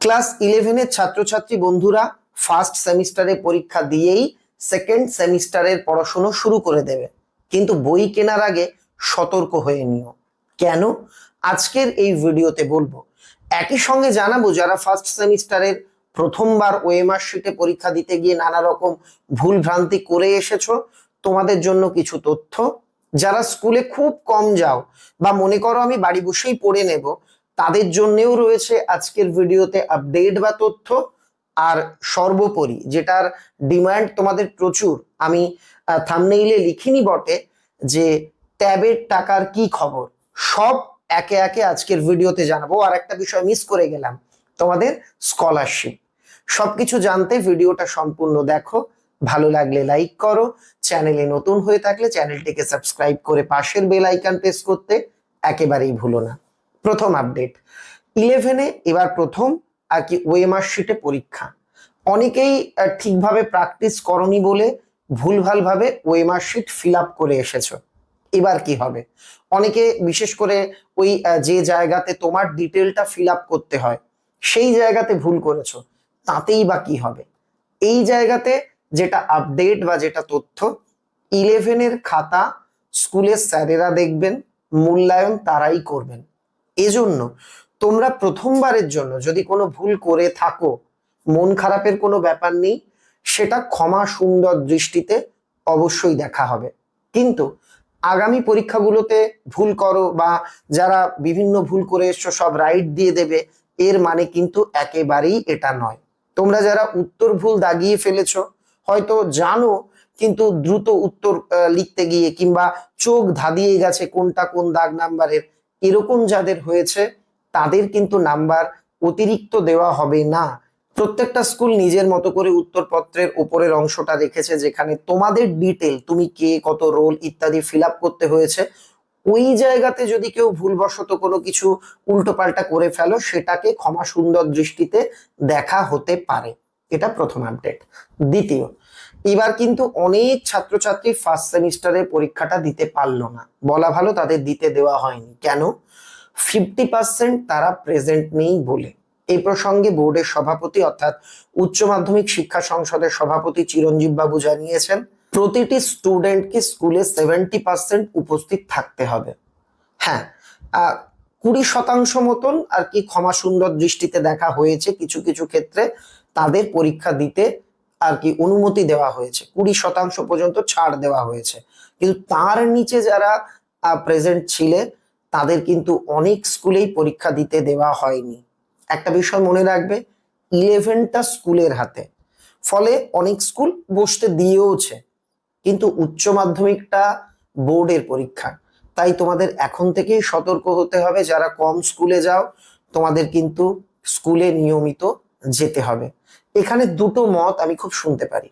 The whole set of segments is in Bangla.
ক্লাস ইলেভেনের ছাত্রছাত্রী বন্ধুরা ফার্স্ট সেমিস্টারে পরীক্ষা দিয়েই সেকেন্ড সেমিস্টারের পড়াশুনো শুরু করে দেবে। কিন্তু বই কেনার আগে সতর্ক হয়ে নিও। কেন? আজকের এই ভিডিওতে বলব, একই সঙ্গে জানাব যারা ফার্স্ট সেমিস্টারের প্রথমবার ওএমআর শিটে পরীক্ষা দিতে গিয়ে নানা রকম ভুল ভ্রান্তি করে এসেছ, তোমাদের জন্য কিছু তথ্য। যারা স্কুলে খুব কম যাও বা মনে করো আমি বাড়ি বসেই পড়ে নেব তাদের জন্যেও রয়েছে আজকের ভিডিওতে আপডেট বা তথ্য। আর সর্বোপরি যেটার ডিমান্ড তোমাদের প্রচুর, আমি থামনেইলে লিখিনি বটে, যে ট্যাবের টাকার কি খবর? সব একে একে আজকের ভিডিওতে জানাব। আর একটা বিষয় মিস করে গেলাম, তোমাদের স্কলারশিপ সবকিছু জানতে ভিডিওটা সম্পূর্ণ দেখো, ভালো লাগলে লাইক করো, চ্যানেলে নতুন হয়ে থাকলে চ্যানেলটিকে সাবস্ক্রাইব করে পাশের বেল আইকন প্রেস করতে একেবারেই ভুলো না। প্রথম আপডেট ইলেভেনে এবার প্রথম, আর কি ওয়েমার শিটে পরীক্ষা। অনেকেই ঠিকভাবে প্র্যাকটিস করনি বলে ভুলভালভাবে ওয়েমার শিট ফিল আপ করে এসেছ। এবার কি হবে? অনেকে বিশেষ করে ওই যে জায়গাতে তোমার ডিটেলটা ফিল আপ করতে হয়, সেই জায়গাতে ভুল করেছ, তাতেই বা কি হবে? এই জায়গাতে যেটা আপডেট বা যেটা তথ্য ইলেভেনের খাতা স্কুলের স্যারেরা দেখবেন, মূল্যায়ন তারাই করবেন। এজন্য তোমরা প্রথমবারের জন্য যদি কোনো ভুল করে থাকো, মন খারাপের কোনো ব্যাপার নেই, সেটা ক্ষমা সুন্দর দৃষ্টিতে অবশ্যই দেখা হবে। কিন্তু আগামী পরীক্ষাগুলোতে ভুল করো বা যারা বিভিন্ন ভুল করে এসছো, সব রাইট দিয়ে দেবে, এর মানে কিন্তু একেবারেই এটা নয়। তোমরা যারা উত্তর ভুল দাগিয়ে ফেলেছ, হয়তো জানো, কিন্তু দ্রুত উত্তর লিখতে গিয়ে কিংবা চোখ ধাঁধিয়ে গেছে কোনটা কোন দাগ নাম্বারের এরকম যাদের হয়েছে, তাদের কিন্তু নাম্বার অতিরিক্ত দেওয়া হবে না। প্রত্যেকটা স্কুল নিজের মতো করে উত্তরপত্রের উপরের অংশটা রেখেছে, যেখানে তোমাদের ডিটেল তুমি কে, কত রোল ইত্যাদি ফিল করতে হয়েছে, ওই জায়গাতে যদি কেউ ভুলবশত কোনো কিছু উল্টোপাল্টা করে ফেলো, সেটাকে ক্ষমা সুন্দর দৃষ্টিতে দেখা হতে পারে। এটা প্রথম আপডেট দ্বিতীয় এবার কিন্তু অনেক ছাত্রছাত্রী ফার্স্ট সেমিস্টারের পরীক্ষাটা দিতে পারল না। বলা ভালো তাদের দিতে দেওয়া হয়নি। কেন? ফিফটি পার্সেন্ট তারা প্রেজেন্ট নেই বলে। এই প্রসঙ্গে বোর্ডের সভাপতি অর্থাৎ উচ্চ মাধ্যমিক শিক্ষা সংসদের সভাপতি চিরঞ্জীব বাবু জানিয়েছেন, প্রতিটি স্টুডেন্টকে স্কুলে সেভেন্টি পার্সেন্ট উপস্থিত থাকতে হবে। হ্যাঁ কুড়ি শতাংশ মতন আর কি ক্ষমা সুন্দর দৃষ্টিতে দেখা হয়েছে কিছু কিছু ক্ষেত্রে তাদের পরীক্ষা দিতে আর কি অনুমতি দেওয়া হয়েছে। কুড়ি শতাংশ পর্যন্ত ছাড় দেওয়া হয়েছে। কিন্তু তার নিচে যারা প্রেজেন্ট ছিলে, তাদের কিন্তু অনেক স্কুলেই পরীক্ষা দিতে দেওয়া হয়নি। একটা বিষয় মনে রাখবে ইলেভেনটা স্কুলের হাতে। ফলে অনেক স্কুল বসতে দিয়েওছে, কিন্তু উচ্চ মাধ্যমিকটা বোর্ডের পরীক্ষা। তাই তোমাদের এখন থেকেই সতর্ক হতে হবে, যারা কম স্কুলে যাও, তোমাদের কিন্তু স্কুলে নিয়মিত যেতে হবে। এখানে দুটো মত আমি খুব শুনতে পারি।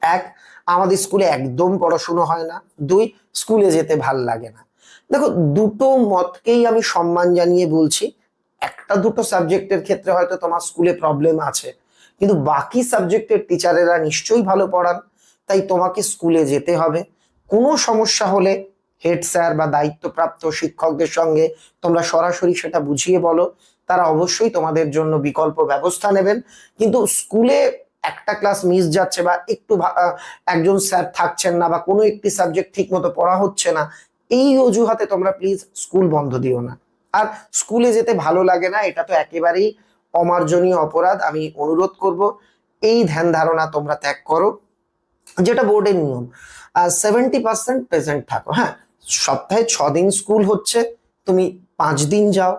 এক, আমাদের স্কুলে একদম পড়াশুনো হয় না। দুই, স্কুলে যেতে ভালো লাগে না। দেখো, দুটো মতকেই আমি সম্মান জানিয়ে বলছি। একটা দুটো সাবজেক্টের ক্ষেত্রে হয়তো তোমার স্কুলে প্রবলেম আছে। কিন্তু বাকি সাবজেক্টের টিচারেরা নিশ্চয়ই ভালো পড়ান। তাই তোমাকে স্কুলে যেতে হবে। কোনো সমস্যা হলে হেড স্যার বা দায়িত্বপ্রাপ্ত শিক্ষকদের সঙ্গে তোমরা সরাসরি সেটা বুঝিয়ে বলো। তারা অবশ্যই তোমাদের জন্য বিকল্প ব্যবস্থা নেবেন। কিন্তু স্কুলে একটা ক্লাস মিস যাচ্ছে বা একটু একজন স্যার থাকছেন না বা কোনো একটি সাবজেক্ট ঠিক মতো পড়া হচ্ছে না, এই অজুহাতে তোমরা প্লিজ স্কুল বন্ধ দিও না। আর স্কুলে যেতে ভালো লাগে না, এটা তো একেবারেই অমার্জনীয় অপরাধ, আমি অনুরোধ করব, এই ধ্যান ধারণা তোমরা ত্যাগ করো, যেটা বোর্ডের নিয়ম। সেভেন্টি পার্সেন্ট প্রেজেন্ট থাকো হ্যাঁ সপ্তাহে ছ দিন স্কুল হচ্ছে, তুমি পাঁচ দিন যাও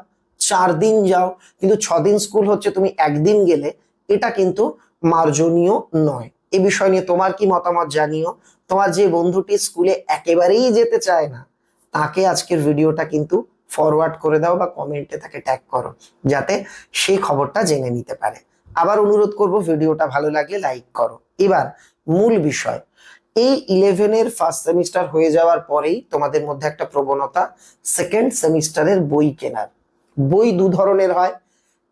চার দিন যাও, কিন্তু ছ দিন স্কুল হচ্ছে, তুমি একদিন গেলে এটা কিন্তু মার্জনীয় নয়। এ বিষয় নিয়ে তোমার কি মতামত জানিও? তোমার যে বন্ধুটি স্কুলে একেবারেই যেতে চায় না, তাকে আজকের ভিডিওটা কিন্তু ফরওয়ার্ড করে দাও বা কমেন্টে তাকে ট্যাগ করো, যাতে সেই খবরটা জেনে নিতে পারে। আবার অনুরোধ করব ভিডিওটা ভালো লাগলে লাইক করো। এবার মূল বিষয়, এই ইলেভেনের ফার্স্ট সেমিস্টার হয়ে যাওয়ার পরেই তোমাদের মধ্যে একটা প্রবণতা সেকেন্ড সেমিস্টারের বই কেনার। বই দু ধরনের হয়।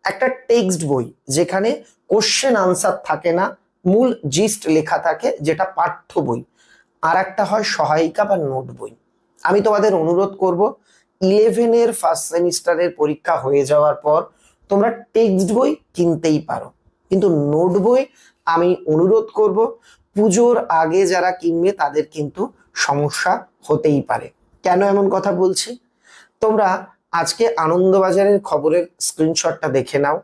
একটা টেক্সট বই, যেখানে কোশ্চেন আনসার থাকে না, মূল জিস্ট লেখা থাকে, যেটা পাঠ্য বই। আর একটা হয় সহায়িকা বা নোট বই। আমি তোমাদের অনুরোধ করব ইলেভেনের ফার্স্ট সেমিস্টারের পরীক্ষা হয়ে যাওয়ার পর তোমরা টেক্সট বই কিনতেই পারো। কিন্তু নোট বই আমি অনুরোধ করব, পুজোর আগে যারা কিনবে তাদের কিন্তু সমস্যা হতেই পারে। কেন এমন কথা বলছি? তোমরা আজকে আনন্দবাজারের খবরের স্ক্রিনশটটা দেখে নাও।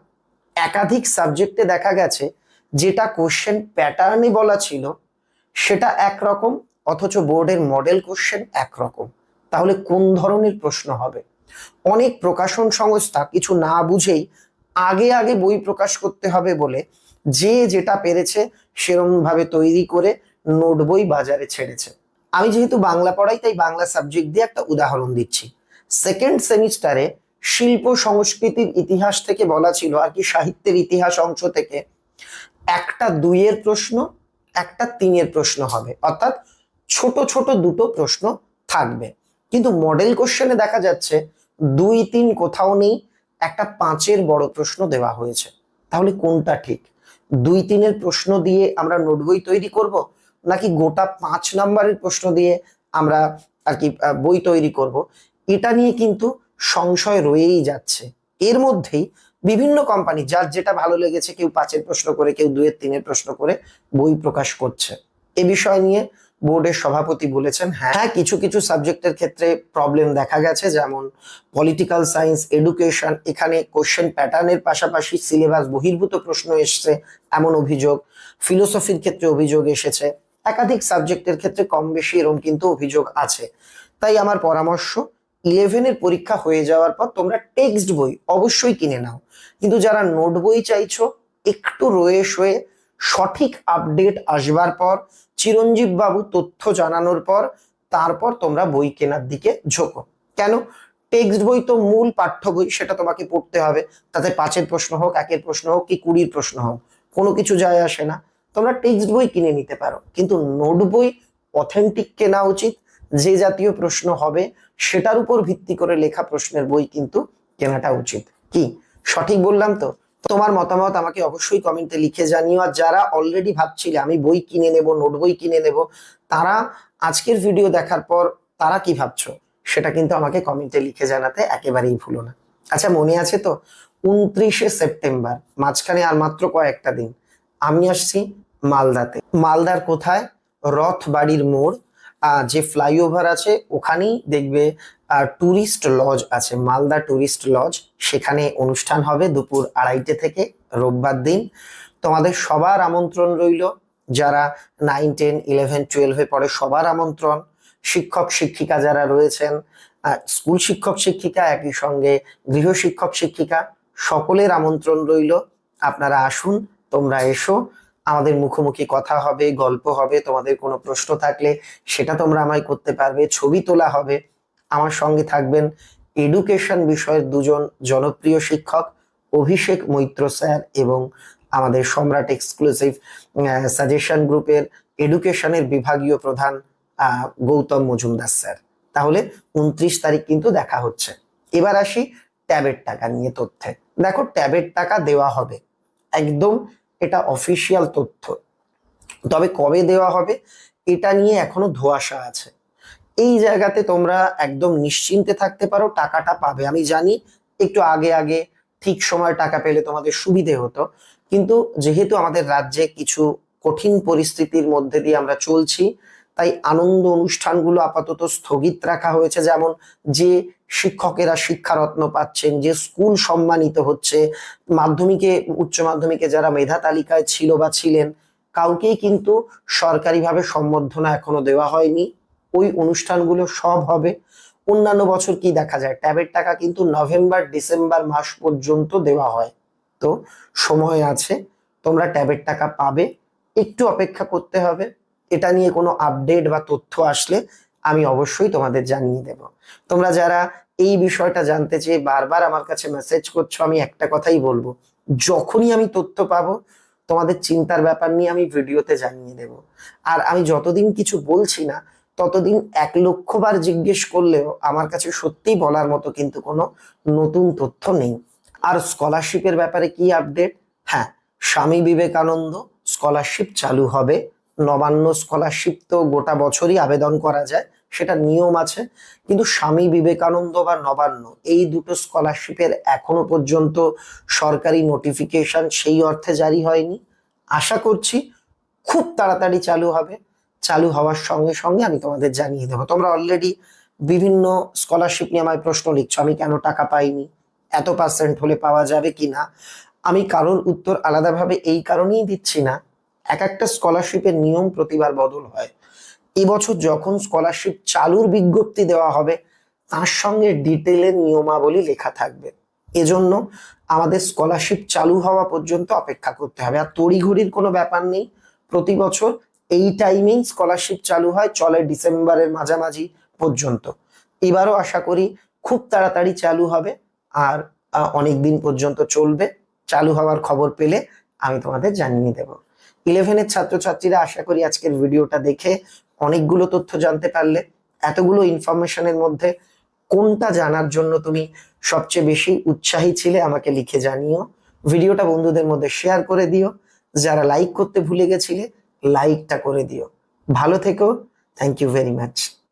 একাধিক সাবজেক্টে দেখা গেছে যেটা কোশ্চেন প্যাটার্নে বলা ছিল, সেটা একরকম, অথচ বোর্ডের মডেল কোশ্চেন একরকম। তাহলে কোন ধরনের প্রশ্ন হবে? অনেক প্রকাশন সংস্থা কিছু না বুঝেই আগে আগে বই প্রকাশ করতে হবে বলে যে যেটা পেরেছে সেরকম ভাবে তৈরি করে নোট বই বাজারে ছেড়েছে। আমি যেহেতু বাংলা পড়াই, তাই বাংলা সাবজেক্ট দিয়ে একটা উদাহরণ দিচ্ছি। সেকেন্ড সেমিস্টারে শিল্প সংস্কৃতির ইতিহাস থেকে বলা ছিল, আর কি সাহিত্যের ইতিহাস অংশ থেকে, একটা দুইয়ের প্রশ্ন, একটা তিনের প্রশ্ন হবে। অর্থাৎ ছোট ছোট দুটো প্রশ্ন থাকবে। কিন্তু মডেল কোশ্চেনে দেখা যাচ্ছে, দুই, তিন কোথাও নেই, একটা পাঁচের বড় প্রশ্ন দেওয়া হয়েছে। তাহলে কোনটা ঠিক? দুই, তিনের প্রশ্ন দিয়ে আমরা নোট বই তৈরি করব, নাকি গোটা পাঁচ নাম্বারের প্রশ্ন দিয়ে আমরা আর কি বই তৈরি করব? এটা নিয়ে কিন্তু সংশয় রয়েই যাচ্ছে। এর মধ্যেই বিভিন্ন কোম্পানি যার যেটা ভালো লেগেছে, কেউ পাঁচের প্রশ্ন করে, কেউ দুয়ের তিনের প্রশ্ন করে বই প্রকাশ করছে। এ বিষয় নিয়ে বোর্ডের সভাপতি বলেছেন হ্যাঁ কিছু কিছু সাবজেক্টের ক্ষেত্রে প্রবলেম দেখা গেছে, যেমন পলিটিক্যাল সায়েন্স এডুকেশন এখানে কোশ্চেন প্যাটার্নের পাশাপাশি সিলেবাস বহির্ভূত প্রশ্ন এসছে, এমন অভিযোগ। ফিলোসফির ক্ষেত্রে অভিযোগ এসেছে। একাধিক সাবজেক্টের ক্ষেত্রে কম বেশি এরকম কিন্তু অভিযোগ আছে। তাই আমার পরামর্শ ইলেভেনের পরীক্ষা হয়ে যাওয়ার পর তোমরা টেক্সট বই অবশ্যই কিনে নাও। কিন্তু যারা নোট বই চাইছো, একটু রয়ে শয়ে সঠিক আপডেট আসবার পর, চিরঞ্জীব বাবু তথ্য জানানোর পর, তারপর তোমরা বই কেনার দিকে ঝোঁকো। কেন? টেক্সট বই তো মূল পাঠ্য বই, সেটা তোমাকে পড়তে হবে। তাতে পাঁচের প্রশ্ন হোক, একের প্রশ্ন হোক কি কুড়ির প্রশ্ন হোক, কোনো কিছু যায় আসে না। তোমরা টেক্সট বই কিনে নিতে পারো। কিন্তু নোট বই অথেন্টিক কেনা উচিত। যে জাতীয় প্রশ্ন হবে সেটার উপর ভিত্তি করে লেখা প্রশ্নের বই কিন্তু কেনাটা উচিত। কি? সঠিক বললাম তো? তোমার মতামত আমাকে অবশ্যই কমেন্টে লিখে জানিও। আর যারা অলরেডি ভাবছিলে আমি বই কিনে নেব, নোট বই কিনে নেব, তারা আজকের ভিডিও দেখার পর তারা কি ভাবছ? সেটা কিন্তু আমাকে কমেন্টে লিখে জানাতে একেবারেই ভুলো না। আচ্ছা মনে আছে তো? উনত্রিশে সেপ্টেম্বর, মাঝখানে আর মাত্র কয়েকটা দিন। আমি আসছি মালদাতে। মালদার কোথায়? রথ বাড়ির মোড়। যে ফ্লাইওভার আছে, ওখানেই দেখবে টুরিস্ট লজ আছে, মালদা টুরিস্ট লজ সেখানে অনুষ্ঠান হবে দুপুর আড়াইটে থেকে রোববার দিন। তোমাদের সবার আমন্ত্রণ রইল। যারা নাইন টেন ইলেভেন টুয়েলভে পড়ে, সবার আমন্ত্রণ। শিক্ষক, শিক্ষিকা যারা রয়েছেন স্কুল শিক্ষক, শিক্ষিকা, একই সঙ্গে গৃহ শিক্ষক, শিক্ষিকা, সকলের আমন্ত্রণ রইল। আপনারা আসুন, তোমরা এসো। আমাদের মুখোমুখি কথা হবে, গল্প হবে, তোমাদের কোনো প্রশ্ন থাকলে সেটা তোমরা আমায় করতে পারবে, ছবি তোলা হবে। আমার সঙ্গে থাকবেন এডুকেশন বিষয়ের দুজন জনপ্রিয় শিক্ষক অভিষেক মৈত্র স্যার এবং আমাদের সম্রাট এক্সক্লুসিভ সাজেশন গ্রুপের এডুকেশনের বিভাগীয় প্রধান গৌতম মজুমদার স্যার। তাহলে উনত্রিশ তারিখ কিন্তু দেখা হচ্ছে। এবার আসি ট্যাবের টাকা নিয়ে তথ্যে। দেখো ট্যাবের টাকা দেওয়া হবে। একদম এটা অফিসিয়াল তথ্য। তবে কবে দেওয়া হবে, এটা নিয়ে এখনও ধোয়াশা আছে। এই জায়গাতে তোমরা একদম নিশ্চিন্তে থাকতে পারো, টাকাটা পাবে। আমি জানি একটু আগে আগে ঠিক সময় টাকা পেলে তোমাদের সুবিধে হতো, কিন্তু যেহেতু আমাদের রাজ্যে কিছু কঠিন পরিস্থিতির মধ্যে দিয়ে আমরা চলছি তাই আনন্দ অনুষ্ঠানগুলো আপাতত স্থগিত রাখা হয়েছে। যেমন যে শিক্ষকেরা শিক্ষারত্ন পাচ্ছেন, যে স্কুল সম্মানিত হচ্ছে, মাধ্যমিকে, উচ্চ মাধ্যমিকে যারা মেধা তালিকায় ছিল বা ছিলেন, কাউকেই কিন্তু সরকারিভাবে সম্বর্ধনা এখনও দেওয়া হয়নি। ওই অনুষ্ঠানগুলো সব হবে। অন্যান্য বছর কি দেখা যায়? ট্যাবের টাকা কিন্তু নভেম্বর, ডিসেম্বর মাস পর্যন্ত দেওয়া হয়। তো সময় আছে, তোমরা ট্যাবের টাকা পাবে। একটু অপেক্ষা করতে হবে। এটা নিয়ে কোনো আপডেট বা তথ্য আসলে আমি অবশ্যই তোমাদের জানিয়ে দেব। তোমরা যারা এই বিষয়টা জানতে চেয়ে বারবার আমার কাছে মেসেজ করছ, আমি একটা কথাই বলব, যখনই আমি তথ্য পাবো, তোমাদের চিন্তার ব্যাপার নিয়ে আমি ভিডিওতে জানিয়ে দেব। আর আমি যতদিন কিছু বলছি না, ততদিন এক লক্ষ বার জিজ্ঞেস করলেও আমার কাছে সত্যিই বলার মতো কিন্তু কোনো নতুন তথ্য নেই। আর স্কলারশিপের ব্যাপারে কি আপডেট হ্যাঁ স্বামী বিবেকানন্দ স্কলারশিপ চালু হবে নবান্ন স্কলারশিপ তো গোটা বছরই আবেদন করা যায়, সেটা নিয়ম আছে। কিন্তু স্বামী বিবেকানন্দ বা নবান্ন, এই দুটো স্কলারশিপের এখনও পর্যন্ত সরকারি নোটিফিকেশন সেই অর্থে জারি হয়নি। আশা করছি খুব তাড়াতাড়ি চালু হবে। চালু হওয়ার সঙ্গে সঙ্গে আমি তোমাদের জানিয়ে দেবো। তোমরা অলরেডি বিভিন্ন স্কলারশিপ নিয়ে আমায় প্রশ্ন লিখছো, আমি কেন টাকা পাইনি? এত পার্সেন্ট হলে পাওয়া যাবে কি না আমি কারোর উত্তর আলাদাভাবে এই কারণেই দিচ্ছি না। এক একটা স্কলারশিপের নিয়ম প্রতিবার বদল হয়। এবছর যখন স্কলারশিপ চালুর বিজ্ঞপ্তি দেওয়া হবে, তার সঙ্গে ডিটেলের নিয়মাবলী লেখা থাকবে। এজন্য আমাদের স্কলারশিপ চালু হওয়া পর্যন্ত অপেক্ষা করতে হবে। আর তড়িঘড়ির কোনো ব্যাপার নেই। প্রতি বছর এই টাইমেই স্কলারশিপ চালু হয়, চলে ডিসেম্বরের মাঝামাঝি পর্যন্ত। এবারও আশা করি খুব তাড়াতাড়ি চালু হবে আর অনেক দিন পর্যন্ত চলবে। চালু হওয়ার খবর পেলে আমি তোমাদের জানিয়ে দেব। ইলেভেনের ছাত্রছাত্রীরা আশা করি আজকের ভিডিওটা দেখে অনেকগুলো তথ্য জানতে পারলে। এতগুলো ইনফরমেশনের মধ্যে কোনটা জানার জন্য তুমি সবচেয়ে বেশি উৎসাহী ছিলে আমাকে লিখে জানিও। ভিডিওটা বন্ধুদের মধ্যে শেয়ার করে দিও। যারা লাইক করতে ভুলে গেছিলে লাইকটা করে দিও। ভালো থেকো। Thank you very much